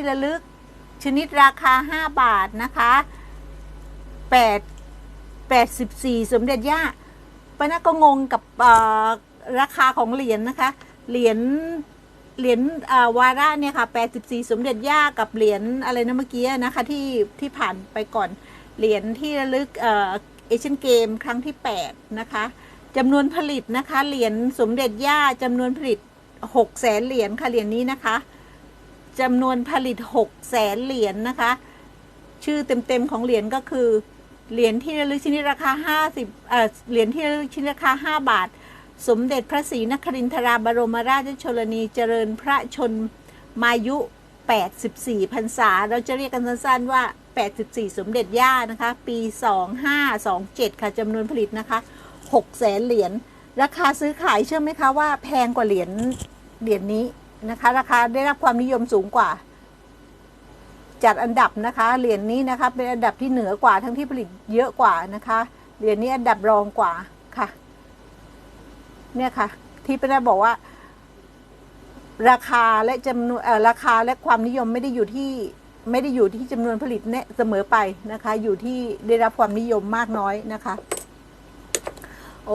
ที่ระลึกชนิดราคา 5 บาทนะคะ8 84 สมเด็จย่าปนาก็งงกับราคาของเหรียญนะคะ เหรียญ เหรียญวาระเนี่ยค่ะ 84 สมเด็จย่ากับเหรียญอะไรนะเมื่อกี้นะคะที่ที่ผ่านไปก่อน เหรียญที่ระลึกเอเชียนเกมครั้งที่ 8 นะคะจำนวนผลิตนะคะ เหรียญสมเด็จย่าจำนวนผลิต 6 แสนเหรียญค่ะเหรียญนี้นะคะ จำนวนผลิต6แสนเหรียญนะคะ ชื่อเต็มๆของเหรียญก็คือ เหรียญที่ระลึกชนิดราคา 50เอ่อเหรียญที่ระลึกชนิดราคา 5 บาท สมเด็จพระศรีนครินทราบรมราชชนนีเจริญพระชนมายุ 84พรรษา เราจะเรียกกันสั้นๆว่า 84 สมเด็จย่านะคะ ปี 2527 ค่ะจำนวนผลิตนะคะ6แสนเหรียญราคาซื้อขายเชื่อไหมคะว่าแพงกว่าเหรียญเหรียญนี้ นะคะ ราคาได้รับความนิยมสูงกว่า จัดอันดับนะคะเหรียญนี้นะคะเป็นอันดับที่เหนือกว่าทั้งที่ผลิตเยอะกว่านะคะเหรียญนี้อันดับรองกว่าค่ะ เนี่ยค่ะ ที่ป้าแดบอกว่า ราคาและจำนวนเออราคาและความนิยมไม่ได้อยู่ที่ไม่ได้อยู่ที่จำนวนผลิตเนี่ยเสมอไปนะคะ อยู่ที่ได้รับความนิยมมากน้อยนะคะ โอ